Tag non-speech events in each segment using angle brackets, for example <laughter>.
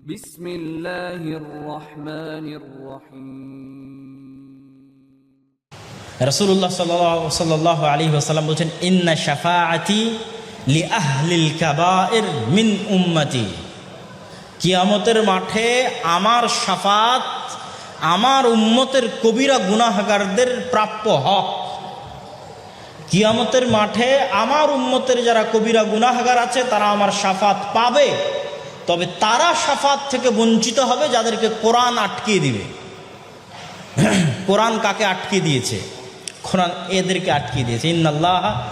بسم الله الرحمن الرحيم রসুল্লাহ সাল্লাহ আলী ওসাল্লাম বলছেন ইন্না শাফাআতি লি আহলিল কাবায়ের মিন উম্মতি কিয়ামতের মাঠে আমার শাফাত আমার উম্মতের কবিরা গুনাহগারদের প্রাপ্য হক কিয়ামতের মাঠে আমার উম্মতের যারা কবিরা গুনাহগার আছে তারা আমার শাফাত পাবে তবে তারা শাফাত থেকে বঞ্চিত হবে যাদেরকে কোরআন আটকিয়ে দিবে। <clears throat> কোরআন কাকে আটকে দিয়েছে? কোরআন এদেরকে আটকে দিয়েছে। ইন্নাল্লাহ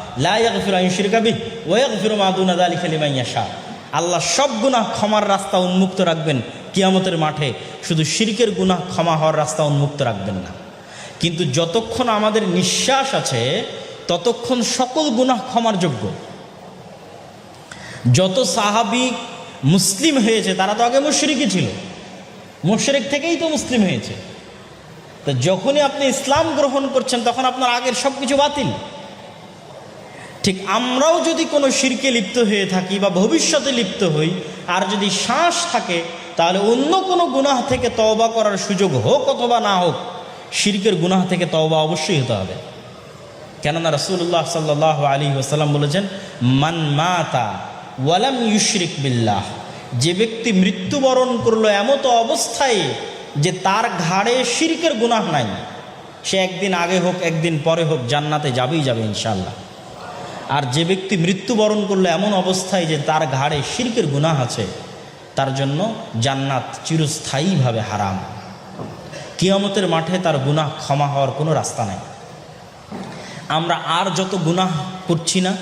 আল্লাহ সব গুনাহ ক্ষমার রাস্তা উন্মুক্ত রাখবেন কিয়ামতের মাঠে। শুধু শিরকের গুনাহ ক্ষমা হওয়ার রাস্তা উন্মুক্ত রাখবেন না। কিন্তু যতক্ষণ আমাদের নিঃশ্বাস আছে, ততক্ষণ সকল গুনাহ ক্ষমার যোগ্য। যত সাহাবি মুসলিম হয়েছে, তারা তো আগে মুশরিকই ছিল। মুশরিক থেকেই তো মুসলিম হয়েছে। তো যখনই আপনি ইসলাম গ্রহণ করছেন, তখন আপনার আগের সব কিছু বাতিল। ঠিক আমরাও যদি কোনো শিরকে লিপ্ত হয়ে থাকি বা ভবিষ্যতে লিপ্ত হই, আর যদি শ্বাস থাকে, তাহলে অন্য কোনো গুনাহ থেকে তওবা করার সুযোগ হোক অথবা না হোক, শিরকের গুনাহ থেকে তওবা অবশ্যই হতে হবে। কেননা রসুল্লাহ সাল্লাহ আলী ওসাল্লাম বলেছেন, মান মাতা ওয়ালাম ইউশরিক বিল্লাহ। যে ব্যক্তি মৃত্যুবরণ করল এমত অবস্থায় যে তার ঘাড়ে শিরকের গুনাহ নাই। সে একদিন আগে হোক, একদিন পরে হোক জান্নাতে যাবেই যাবে ইনশাল্লাহ আর যে ব্যক্তি মৃত্যুবরণ করল এমন অবস্থায় যে তার ঘাড়ে শিরকের গুনাহ আছে, তার জন্য জান্নাত চিরস্থায়ীভাবে হারাম। কিয়ামতের মাঠে তার গুনাহ ক্ষমা হওয়ার কোনো রাস্তা নাই। আমরা আর যত গুনাহ করছি না,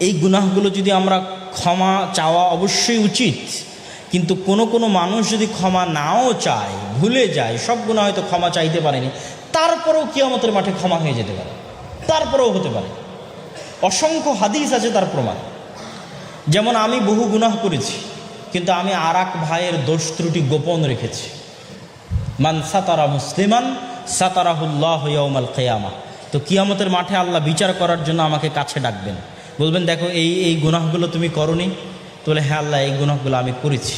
এই গুনাহগুলো যদি আমরা ক্ষমা চাওয়া অবশ্যই উচিত। কিন্তু কোনো কোনো মানুষ যদি ক্ষমা নাও চায়, ভুলে যায়, সব গুণা হয়তো ক্ষমা চাইতে পারেনি, তারপরেও কিয়ামতের মাঠে ক্ষমা হয়ে যেতে পারে। তারপরেও হতে পারে। অসংখ্য হাদিস আছে তার প্রমাণ। যেমন আমি বহু গুনাহ করেছি, কিন্তু আমি আর ভাইয়ের দোষ ত্রুটি গোপন রেখেছি। মান সাতারা মুসলিমান, সাতারাহুল্লাহ ইয়মাল কেয়ামা। তো কিয়ামতের মাঠে আল্লাহ বিচার করার জন্য আমাকে কাছে ডাকবেন। বলবেন, দেখো, এই এই গুনাহগুলো তুমি করনি। তো বলে হ্যাঁ আল্লাহ, এই গুনাহগুলো আমি করেছি।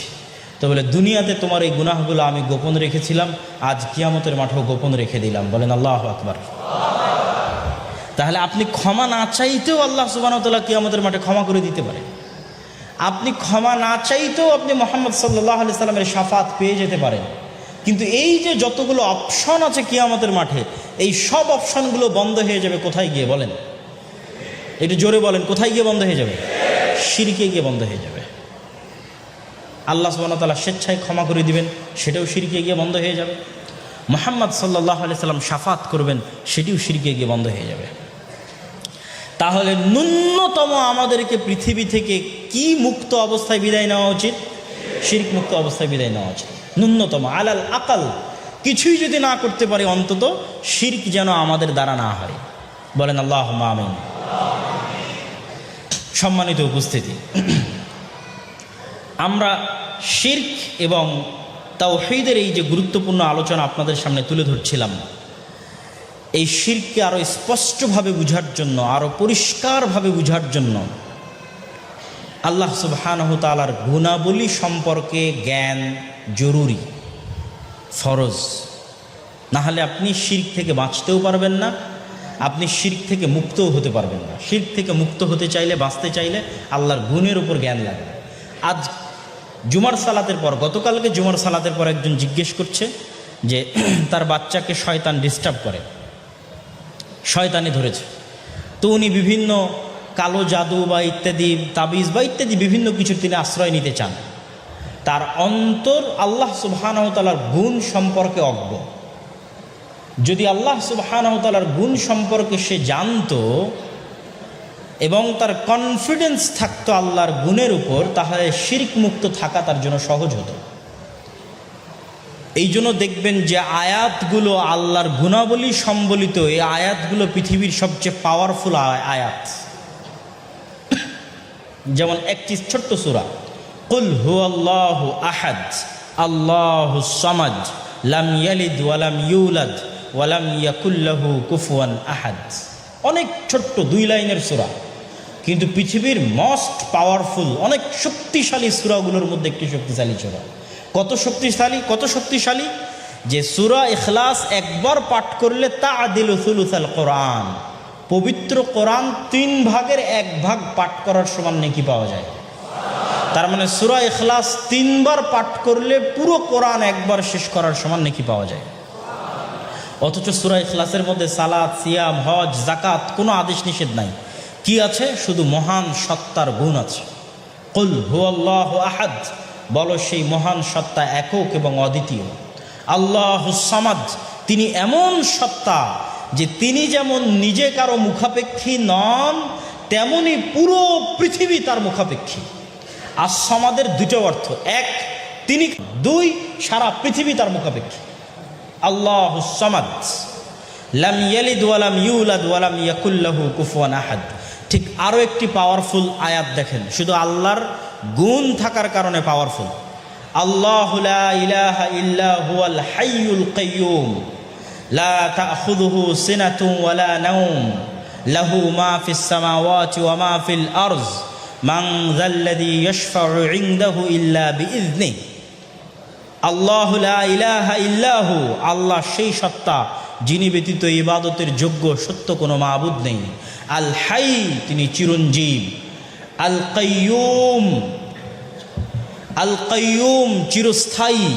তো বলে, দুনিয়াতে তোমার এই গুনাহগুলো আমি গোপন রেখেছিলাম। আজ কিয়ামতের মাঠেও গোপন রেখে দিলাম। বলেন, আল্লাহ আকবার। তাহলে আপনি ক্ষমা না চাইতেও আল্লাহ সুবাহতাল্লাহ কিয়ামতের মাঠে ক্ষমা করে দিতে পারে। আপনি ক্ষমা না চাইতেও আপনি মোহাম্মদ সাল্লাহ আলি সাল্লামের সাফাত পেয়ে যেতে পারেন। কিন্তু এই যে যতগুলো অপশন আছে কিয়ামতের মাঠে, এই সব অপশনগুলো বন্ধ হয়ে যাবে কোথায় গিয়ে বলেন? একটু জোরে বলেন, কোথায় গিয়ে বন্ধ হয়ে যাবে? সিরকে গিয়ে বন্ধ হয়ে যাবে। আল্লাহ সুবাহ তালা স্বেচ্ছায় ক্ষমা করে দিবেন, সেটাও সিরকে গিয়ে বন্ধ হয়ে যাবে। মোহাম্মদ সাল্লাহ আলি সাল্লাম সাফাত করবেন, সেটিও সিরকে গিয়ে বন্ধ হয়ে যাবে। তাহলে ন্যূনতম আমাদেরকে পৃথিবী থেকে কি মুক্ত অবস্থায় বিদায় নেওয়া উচিত? শিরিক মুক্ত অবস্থায় বিদায় নেওয়া উচিত। ন্যূনতম, আলাল আকাল, কিছুই যদি না করতে পারে অন্তত, শির্ক যেন আমাদের দ্বারা না হয়। বলেন আল্লাহ আমিন। সম্মানিত উপস্থিতি। আমরা শির্ক এবং তাওহীদের এই যে গুরুত্বপূর্ণ আলোচনা আপনাদের সামনে তুলে ধরছিলাম, এই শিরকে আরও স্পষ্টভাবে বুঝার জন্য আরও পরিষ্কারভাবে বুঝার জন্য আল্লাহ সুবহানহ তালার গুণাবলী সম্পর্কে জ্ঞান জরুরি, ফরজ। না হলে আপনি শির্ক থেকে বাঁচতেও পারবেন না আপনি শির্ক থেকে মুক্তও হতে পারবেন না। শির্ক থেকে মুক্ত হতে চাইলে, বাঁচতে চাইলে আল্লাহর গুণের উপর জ্ঞান লাগবে। আজ জুমার সালাতের পর, গতকালকে জুমার সালাতের পর একজন জিজ্ঞেস করছে যে, <clears throat> তার বাচ্চাকে শয়তান ডিস্টার্ব করে। শয়তানি ধরেছে। তো উনি বিভিন্ন কালো জাদু বা ইত্যাদি, তাবিজ বা ইত্যাদি বিভিন্ন কিছুর তিনি আশ্রয় নিতে চান। তার অন্তর আল্লাহ সুবাহানহতালার গুণ সম্পর্কে অজ্ঞ। যদি আল্লাহ সুবাহানহতালার গুণ সম্পর্কে সে জানতো এবং তার কনফিডেন্স থাকতো আল্লাহর গুণের উপর, তাহলে শিরিক মুক্ত থাকা তার জন্য সহজ হতো। এই জন্য দেখবেন যে আয়াতগুলো আল্লাহর গুণাবলী সম্বলিত, এই আয়াতগুলো পৃথিবীর সবচেয়ে পাওয়ারফুল আয়াত। <coughs> যেমন একটি ছোট্ট সুরা, কুল হু আল্লাহ আহাদ, আল্লাহ সমাজ লাম ইয়ালিদ ওয়ালাম ইউলাদ। ওয়ালাম ইয়াকুল্লাহু কুফুয়ান আহাদ। অনেক ছোট্ট দুই লাইনের সুরা। কিন্তু পৃথিবীর মোস্ট পাওয়ারফুল অনেক শক্তিশালী সুরাগুলোর মধ্যে একটি শক্তিশালী সুরা। কত শক্তিশালী কত শক্তিশালী? যে সুরা ইখলাস একবার পাঠ করলে তা আদিল সুলুসাল কোরআন। পবিত্র কোরআন তিন ভাগের এক ভাগ পাঠ করার সমান নেকি পাওয়া যায়। তার মানে সুরা ইখলাস তিনবার পাঠ করলে পুরো কোরআন একবার শেষ করার সমান নেকি পাওয়া যায়। অথচ সুরা ইখলাসের মধ্যে সালাদ সিয়াম, হজ জাকাত কোনো আদেশ নিষেধ নাই। কি আছে? শুধু মহান সত্তার গুণ আছে। কুল হুয়াল্লাহ আহাদ। বলো সেই মহান সত্তা একক এবং অদ্বিতীয়। আল্লাহ সামাদ। তিনি এমন সত্তা যে তিনি যেমন নিজে কারও মুখাপেক্ষী নন, তেমনি পুরো পৃথিবী তার মুখাপেক্ষী। আর সমাদের দুটো অর্থ। এক, তিনি দুই, সারা পৃথিবী তার মুখাপেক্ষী। আল্লাহ সমাদ। লাম ইয়ালিদ ওয়ালাম ইউলাদ ওয়ালাম ইয়াকুল্লাহু কুফুয়ান আহাদ। ঠিক আরও একটি পাওয়ারফুল আয়াত দেখেন। শুধু আল্লাহর গুণ থাকার কারণে পাওয়ারফুল আল্লাহ ইলাহা ইল্লা হুয়াল হাইয়ুল কাইয়ুম। লা তাখুযুহু সিনাতুন ওয়ালা নাওম। লাহু মা ফিস সামাওয়াতি ওয়া মা ফিল আরজ। মান যাল্লাযী ইয়াশফাউ ইনদাহু ইল্লা বিইذনিহি আল্লাহ ইল্লাহু, আল্লাহ সেই সত্তা যিনি ব্যতীত ইবাদতের যোগ্য সত্য কোনো মাবুদ নেই। আল হাই, তিনি চিরঞ্জীব। আল কাইয়ুম আল কাইয়ুম চিরস্থায়ী।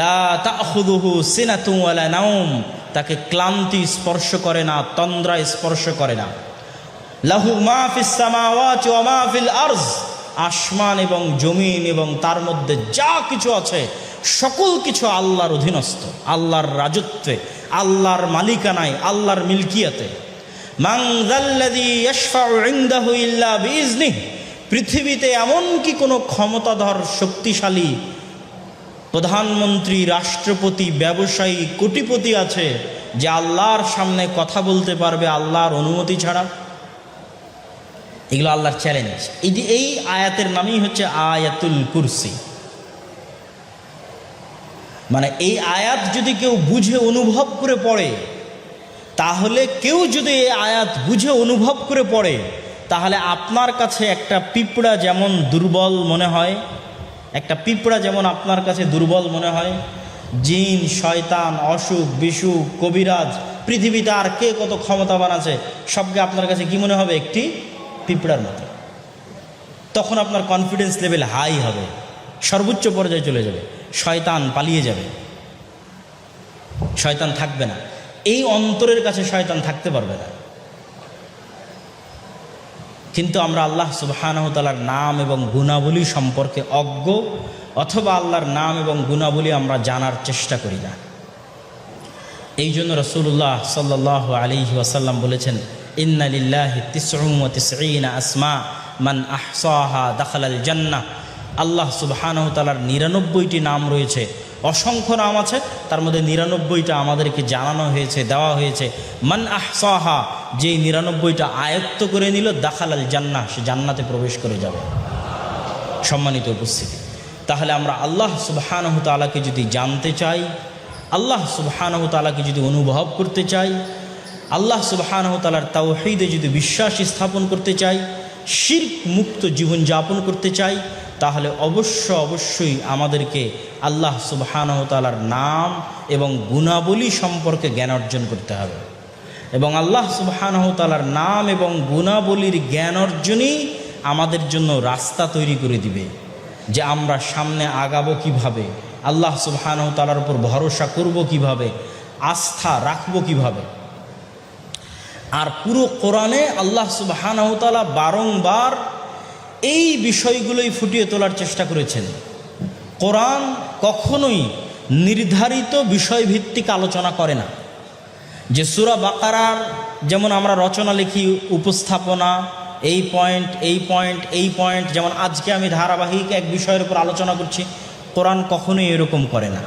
লা তাখুদুহু সিনাতুন ওয়ালা নাওম, তাকে ক্লান্তি স্পর্শ করে না, তন্দ্রা স্পর্শ করে না। লাহু মা ফিস সামাওয়াতি ওয়া মা আরজ, আসমান এবং জমিন এবং তার মধ্যে যা কিছু আছে সকল কিছু আল্লাহর অধীনস্থ, আল্লাহর রাজত্বে, আল্লাহর মালিকানায়, আল্লাহর মিল্কিয়াতে। পৃথিবীতে এমন কি কোনো ক্ষমতাধর, শক্তিশালী প্রধানমন্ত্রী, রাষ্ট্রপতি, ব্যবসায়ী, কোটিপতি আছে যে আল্লাহর সামনে কথা বলতে পারবে আল্লাহর অনুমতি ছাড়া? এগুলো আল্লাহর চ্যালেঞ্জ এই আয়াতের নামই হচ্ছে আয়াতুল কুরসি। মানে এই আয়াত যদি কেউ বুঝে অনুভব করে পড়ে, তাহলে কেউ যদি এই আয়াত বুঝে অনুভব করে পড়ে, তাহলে আপনার কাছে একটা পিঁপড়া যেমন দুর্বল মনে হয়, একটা পিঁপড়া যেমন আপনার কাছে দুর্বল মনে হয়, জিন, শয়তান, অসুখ, বিসুখ, কবিরাজ, পৃথিবীতে আর কে কত ক্ষমতাবান আছে, সবকে আপনার কাছে কি মনে হবে? একটি পিঁপড়ার মতো। তখন আপনার কনফিডেন্স লেভেল হাই হবে। সর্বোচ্চ পর্যায়ে চলে যাবে। শয়তান পালিয়ে যাবে। শয়তান থাকবে না। এই অন্তরের কাছে শয়তান থাকতে পারবে না। কিন্তু আমরা আল্লাহ সুবাহানহতালার নাম এবং গুণাবলী সম্পর্কে অজ্ঞ অথবা আল্লাহর নাম এবং গুণাবলী আমরা জানার চেষ্টা করি না। এই জন্য রসুল্লাহ সাল্লাহ আলী ওয়াসাল্লাম বলেছেন ইন্নালিল্লাহি তিসঈনা আসমা, মান আহসাহা দাখালাল জান্নাহ। আল্লাহ সুবহানাহু তালার নিরানব্বইটি নাম রয়েছে। অসংখ্য নাম আছে, তার মধ্যে নিরানব্বইটা আমাদেরকে জানানো হয়েছে, দেওয়া হয়েছে। মান আহসাহা, যেই নিরানব্বইটা আয়ত্ত করে নিল, দাখালাল জান্নাহ, সে জান্নাতে প্রবেশ করে যাবে। সম্মানিত উপস্থিতি, তাহলে আমরা আল্লাহ সুবহানাহু তালাকে যদি জানতে চাই, আল্লাহ সুবহানাহু তালাকে যদি অনুভব করতে চাই, আল্লাহ সুবহানাহু তালার তাওহিদে যদি বিশ্বাস স্থাপন করতে চাই, শির্ক মুক্ত জীবনযাপন করতে চাই তাহলে অবশ্য অবশ্যই আমাদেরকে আল্লাহ সুবহানাহু তাআলার নাম এবং গুণাবলী সম্পর্কে জ্ঞান অর্জন করতে হবে। এবং আল্লাহ সুবহানাহু তাআলার নাম এবং গুণাবলীর জ্ঞান অর্জনই আমাদের জন্য রাস্তা তৈরি করে দিবে যে আমরা সামনে আগাবো কীভাবে, আল্লাহ সুবহানাহু তাআলার উপর ভরসা করব কীভাবে, আস্থা রাখব কীভাবে। আর পুরো কোরআনে আল্লাহ সুবাহানহতালা বারংবার এই বিষয়গুলোই ফুটিয়ে তোলার চেষ্টা করেছেন। কোরআন কখনোই নির্ধারিত বিষয়ভিত্তিক আলোচনা করে না। যে সুরা বাকারার যেমন আমরা রচনা লিখি, উপস্থাপনা, এই পয়েন্ট এই পয়েন্ট এই পয়েন্ট, যেমন আজকে আমি ধারাবাহিক এক বিষয়ের উপর আলোচনা করছি, কোরআন কখনোই এরকম করে না।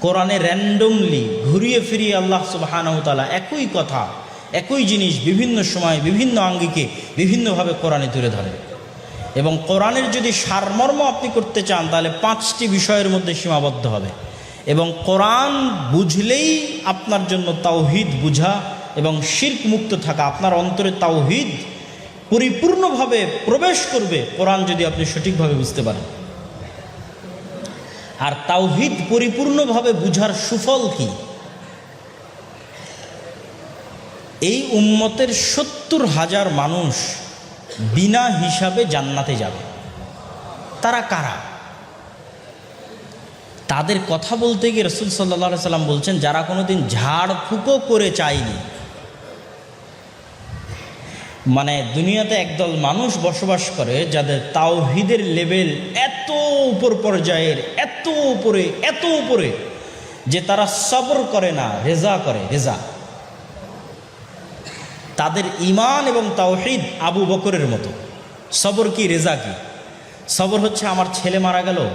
কোরআনে র্যান্ডমলি ঘুরিয়ে ফিরিয়ে আল্লাহ সুবাহানহতালা একই কথা, একই জিনিস বিভিন্ন সময় বিভিন্ন আঙ্গিকে বিভিন্নভাবে কোরআনে তুলে ধরে এবং কোরআনের যদি সারমর্ম আপনি করতে চান, তাহলে পাঁচটি বিষয়ের মধ্যে সীমাবদ্ধ হবে। এবং কোরআন বুঝলেই আপনার জন্য তাওহিদ বুঝা এবং শির্ক মুক্ত থাকা, আপনার অন্তরে তাওহিদ পরিপূর্ণভাবে প্রবেশ করবে, কোরআন যদি আপনি সঠিকভাবে বুঝতে পারেন। আর তাওহিদ পরিপূর্ণভাবে বুঝার সুফল কি? এই উম্মতের সত্তর হাজার মানুষ বিনা হিসাবে জান্নাতে যাবে। তারা কারা? তাদের কথা বলতে গিয়ে রসুল সাল্লা সাল্লাম বলছেন, যারা কোনো কোনোদিন ঝাড়ফুঁকো করে চায়নি মানে দুনিয়াতে একদল মানুষ বসবাস করে, যাদের তাওহিদের লেভেল এত উপর পর্যায়ের, এত উপরে এত উপরে, যে তারা সবর করে না, রেজা করে, রেজা। তাদের ইমান এবং তাওহিদ আবু বকরের মতো। সবর কি, রেজা কি? সবর হচ্ছে আমার ছেলে মারা গেল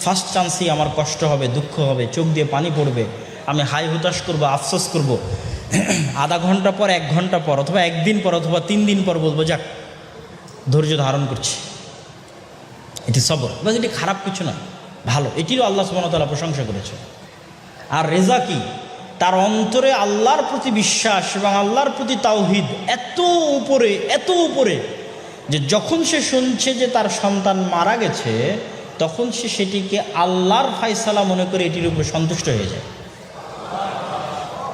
ফার্স্ট চান্সেই আমার কষ্ট হবে, দুঃখ হবে, চোখ দিয়ে পানি পড়বে, আমি হাই হুতাশ করব, আফসোস করব। <clears throat> আধা ঘণ্টা পর, এক ঘণ্টা পর, অথবা একদিন পর, অথবা তিন দিন পর বলব, যাক, ধৈর্য ধারণ করছি। এটি সবর বা এটি খারাপ কিছু না, ভালো। এটিরও আল্লাহ সুবাহতাল্লাহ প্রশংসা করেছে আর রেজা কি? তার অন্তরে আল্লাহর প্রতি বিশ্বাস এবং আল্লাহর প্রতি তাওহিদ এত উপরে এত উপরে যে যখন সে শুনছে যে তার সন্তান মারা গেছে, তখন সে সেটিকে আল্লাহর ফাইসালা মনে করে এটির উপরে সন্তুষ্ট হয়ে যায়।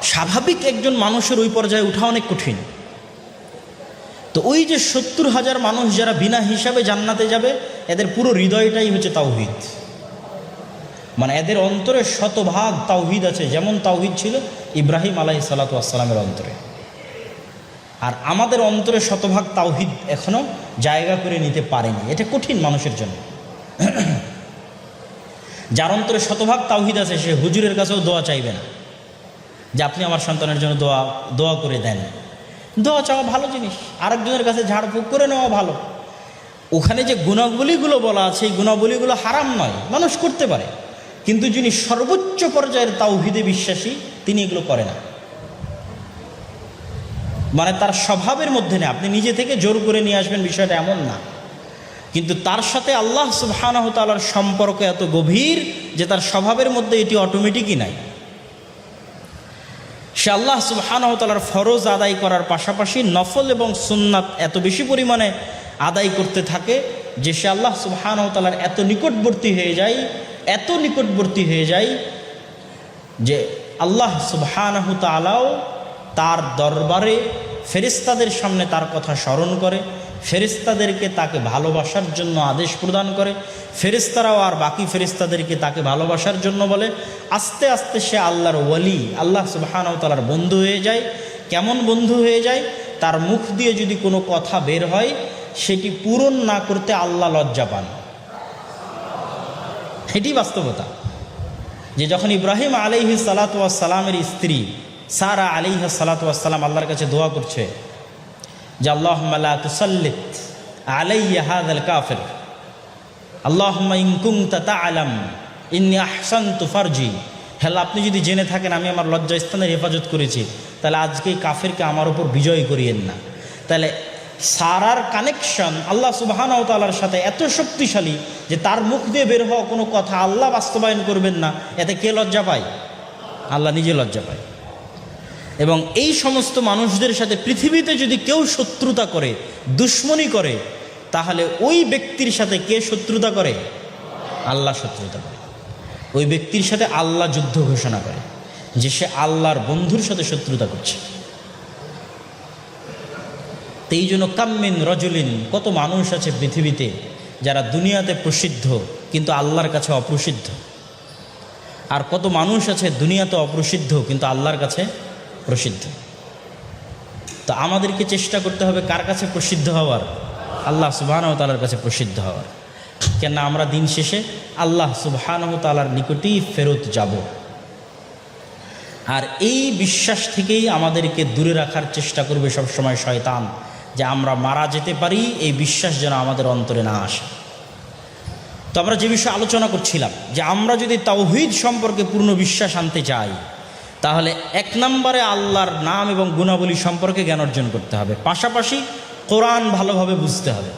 স্বাভাবিক একজন মানুষের ওই পর্যায়ে ওঠা অনেক কঠিন। তো ওই যে সত্তর হাজার মানুষ যারা বিনা হিসাবে জান্নাতে যাবে, এদের পুরো হৃদয়টাই হচ্ছে তাওহিদ। মানে এদের অন্তরে শতভাগ তাওহিদ আছে, যেমন তাওহিদ ছিল ইব্রাহিম আলাহি সালাতু আসসালামের অন্তরে। আর আমাদের অন্তরে শতভাগ তাওহিদ এখনও জায়গা করে নিতে পারেনি। এটা কঠিন মানুষের জন্য। যার অন্তরে শতভাগ তাওহিদ আছে, সে হুজুরের কাছেও দোয়া চাইবে না। যে আপনি আমার সন্তানের জন্য দোয়া দোয়া করে দেন। দোয়া চাওয়া ভালো জিনিস। আরেকজনের কাছে ঝাড়ফুঁক করে নেওয়া ভালো। ওখানে যে গুণাবলীগুলো বলা আছে, এই গুণাবলীগুলো হারাম নয়। মানুষ করতে পারে। কিন্তু যিনি সর্বোচ্চ পর্যায়ের তাওহিদে বিশ্বাসী, তিনি এগুলো করে না। মানে তার স্বভাবের মধ্যে নেই। আপনি নিজে থেকে জোর করে নিয়ে আসবেন, বিষয়টা এমন না। কিন্তু তার সাথে আল্লাহ সুবহানাহ তালার সম্পর্ক এত গভীর যে তার স্বভাবের মধ্যে এটি অটোমেটিকই নাই। সে আল্লাহ সুবহানাহ তালার ফরজ আদায় করার পাশাপাশি নফল এবং সুন্নাত এত বেশি পরিমাণে আদায় করতে থাকে যে সে আল্লাহ সুবহানাহ তালার এত নিকটবর্তী হয়ে যায় এত নিকটবর্তী হয়ে যায় যে আল্লাহ সুবহানাহ তালাও তার দরবারে ফেরিস্তাদের সামনে তার কথা স্মরণ করে ফেরিস্তাদেরকে তাকে ভালোবাসার জন্য আদেশ প্রদান করে ফেরিস্তারাও আর বাকি ফেরিস্তাদেরকে তাকে ভালোবাসার জন্য বলে। আস্তে আস্তে সে আল্লাহর ওয়ালি, আল্লাহ সুবাহানাও তালার বন্ধু হয়ে যায়। কেমন বন্ধু হয়ে যায়? তার মুখ দিয়ে যদি কোনো কথা বের হয়, সেটি পূরণ না করতে আল্লাহ লজ্জা পান। এটি বাস্তবতা। যে যখন ইব্রাহিম আলাইহি সালাতামের স্ত্রী সারা আলিহা সালাতাম আল্লাহর কাছে দোয়া করছে যে আল্লাহ তুসাল্লিত আলাইয়া হাদ আল কাফের আল্লাহ ইনকুম আপনি যদি জেনে থাকেন আমি আমার লজ্জাস্থানের হেফাজত করেছি, তাহলে আজকে কাফেরকে আমার উপর বিজয় করিয়েন না। তাহলে সারার কানেকশন আল্লাহ সুবাহানাও তালার সাথে এত শক্তিশালী যে তার মুখ দিয়ে বের হওয়া কোনো কথা আল্লাহ বাস্তবায়ন করবেন না। এতে কে লজ্জা পায়? আল্লাহ নিজে লজ্জা পায়। এবং এই সমস্ত মানুষদের সাথে পৃথিবীতে যদি কেউ শত্রুতা করে, দুশ্মনী করে, তাহলে ওই ব্যক্তির সাথে কে শত্রুতা করে? আল্লাহ শত্রুতা করে। ওই ব্যক্তির সাথে আল্লাহ যুদ্ধ ঘোষণা করে যে সে আল্লাহর বন্ধুর সাথে শত্রুতা করছে। তো এই জন্য কাম্মিন রজলিন, কত মানুষ আছে পৃথিবীতে যারা দুনিয়াতে প্রসিদ্ধ, কিন্তু আল্লাহর কাছে অপ্রসিদ্ধ? আর কত মানুষ আছে দুনিয়াতে অপ্রসিদ্ধ, কিন্তু আল্লাহর কাছে প্রসিদ্ধ? তো আমাদেরকে চেষ্টা করতে হবে কার কাছে প্রসিদ্ধ হওয়ার? আল্লাহ সুবাহানহ তালার কাছে প্রসিদ্ধ হওয়ার। কেন আমরা দিন শেষে আল্লাহ সুবাহানহ তালার নিকটেই ফেরত যাব। আর এই বিশ্বাস থেকেই আমাদেরকে দূরে রাখার চেষ্টা করবে সবসময় শয়তান। যে আমরা মারা যেতে পারি, এই বিশ্বাস যেন আমাদের অন্তরে না আসে। তো আমরা যে বিষয়ে আলোচনা করছিলাম, যে আমরা যদি তাওহিদ সম্পর্কে পূর্ণ বিশ্বাস আনতে চাই, তাহলে এক নম্বরে আল্লাহর নাম এবং গুণাবলী সম্পর্কে জ্ঞান অর্জন করতে হবে। পাশাপাশি কোরআন ভালোভাবে বুঝতে হবে।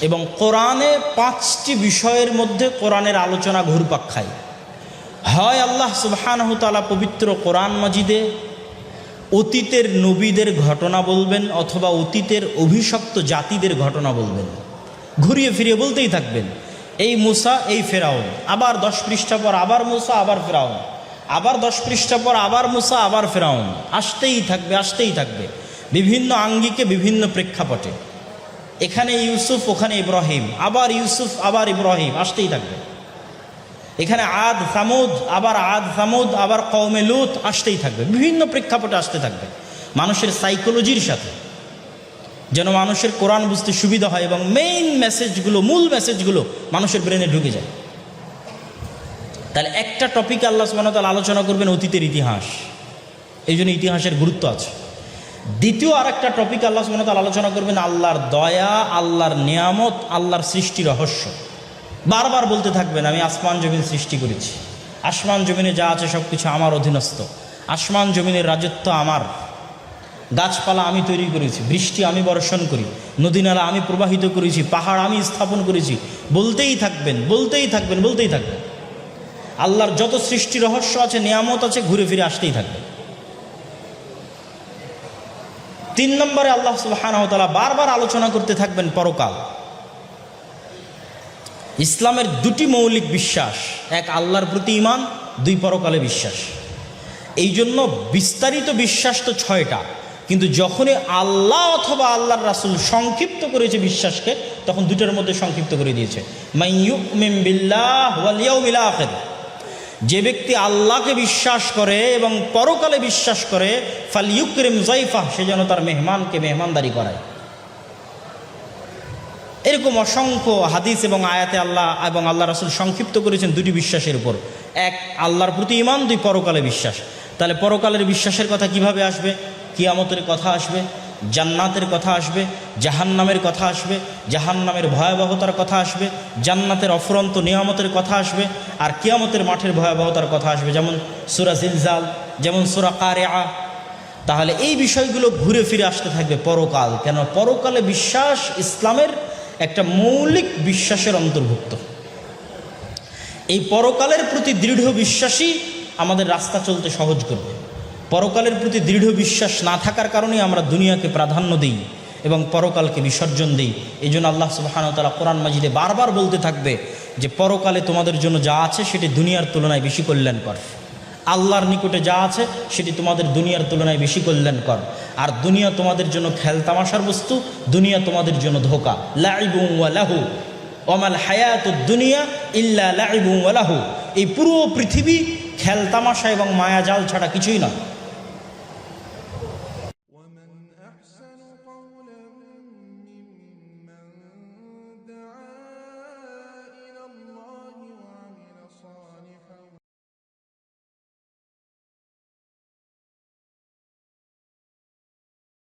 এবং কোরআনে পাঁচটি বিষয়ের মধ্যে কোরআনের আলোচনা ঘুরপাক খায়। হয় আল্লাহ সুবাহানহতালা পবিত্র কোরআন মাজিদে অতীতের নবীদের ঘটনা বলবেন অথবা অতীতের অভিশপ্ত জাতিদের ঘটনা বলবেন। ঘুরিয়ে ফিরিয়ে বলতেই থাকবেন, এই মুসা, এই ফেরাউন, আবার দশ পৃষ্ঠা পর আবার মুসা, আবার ফেরাউন, আবার দশ পৃষ্ঠা পর আবার মুসা, আবার ফেরাউন। আসতেই থাকবে আসতেই থাকবে। বিভিন্ন আঙ্গিকে বিভিন্ন প্রেক্ষাপটে। এখানে ইউসুফ, ওখানে ইব্রাহিম, আবার ইউসুফ, আবার ইব্রাহিম, আসতেই থাকবে। এখানে আদ, সামুদ, আবার আদ, সামুদ, আবার কৌমে লুত আসতেই থাকবে। বিভিন্ন প্রেক্ষাপটে আসতে থাকবে। মানুষের সাইকোলজির সাথে। যেন মানুষের কোরআন বুঝতে সুবিধা হয় এবং মেইন মেসেজগুলো মূল মেসেজগুলো মানুষের ব্রেনে ঢুকে যায়। তাহলে একটা টপিকে আল্লাহ সুবাহতাল আলোচনা করবেন অতীতের ইতিহাস। এই জন্য ইতিহাসের গুরুত্ব আছে। দ্বিতীয় আর একটা টপিক আল্লাহ সুবাহতাল আলোচনা করবেন, আল্লাহর দয়া, আল্লাহর নিয়ামত, আল্লাহর সৃষ্টি রহস্য। বারবার বলতে থাকবেন, আমি আসমান জমিন সৃষ্টি করেছি। আসমান জমিনে যা আছে সব কিছু আমার অধীনস্থ। আসমান জমিনের রাজত্ব আমার। গাছপালা আমি তৈরি করেছি, বৃষ্টি আমি বর্ষণ করি নদী নালা আমি প্রবাহিত করেছি, পাহাড় আমি স্থাপন করেছি। বলতেই থাকবেন বলতেই থাকবেন বলতেই থাকবেন। আল্লাহর যত সৃষ্টি রহস্য আছে, নিয়ামত আছে, ঘুরে ফিরে আসতেই থাকবে তিন নম্বরে আল্লাহ সুবাহানতালা বারবার আলোচনা করতে থাকবেন পরকাল। ইসলামের দুটি মৌলিক বিশ্বাস, এক আল্লাহর প্রতি ইমান দুই পরকালে বিশ্বাস। এই জন্য বিস্তারিত বিশ্বাস তো ছয়টা, কিন্তু যখনই আল্লাহ অথবা আল্লাহর রাসুল সংক্ষিপ্ত করেছে বিশ্বাসকে, তখন দুটার মধ্যে সংক্ষিপ্ত করে দিয়েছে। যে ব্যক্তি আল্লাহকে বিশ্বাস করে এবং পরকালে বিশ্বাস করে, ফাল ফালিউকরিম জাইফা সে যেন তার মেহমানকে মেহমানদারি করায়। এরকম অসংখ্য হাদিস এবং আয়াতে আল্লাহ এবং আল্লাহ রাসুল সংক্ষিপ্ত করেছেন দুটি বিশ্বাসের উপর। এক, আল্লাহর প্রতি ইমান দুই, পরকালে বিশ্বাস। তাহলে পরকালের বিশ্বাসের কথা কীভাবে আসবে? কিয়ামতের কথা আসবে, জান্নাতের কথা আসবে, জাহান্নামের কথা আসবে, জাহান্নামের ভয়াবহতার কথা আসবে, জান্নাতের অফুরন্ত নিয়ামতের কথা আসবে, আর কিয়ামতের মাঠের ভয়াবহতার কথা আসবে। যেমন সুরা জিলজাল, যেমন সুরা কারে আ তাহলে এই বিষয়গুলো ঘুরে ফিরে আসতে থাকবে পরকাল। কেন পরকালে বিশ্বাস ইসলামের মৌলিক বিশ্বাসের অন্তর্ভুক্ত। এই পরকালের প্রতি দৃঢ় বিশ্বাসই আমাদের রাস্তা চলতে সহজ করবে। পরকালের প্রতি দৃঢ় বিশ্বাস না থাকার কারণে আমরা দুনিয়াকে প্রাধান্য দিই এবং পরকালকে বিসর্জন দিই। এই জন্য আল্লাহ সুবাহানতালা কোরআন মাজিদে বারবার বলতে থাকবে যে, পরকালে তোমাদের জন্য যা আছে সেটি দুনিয়ার তুলনায় বেশি কল্যাণকর। আল্লাহর নিকটে যা আছে সেটি তোমাদের দুনিয়ার তুলনায় বেশি কল্যাণ কর আর দুনিয়া তোমাদের জন্য খেলতামাশার বস্তু, দুনিয়া তোমাদের জন্য ধোকা। লাহু। অমাল হায়াত দুনিয়া ইল্লা লাহু। এই পুরো পৃথিবী খেলতামাশা এবং মায়াজাল ছাড়া কিছুই নয়।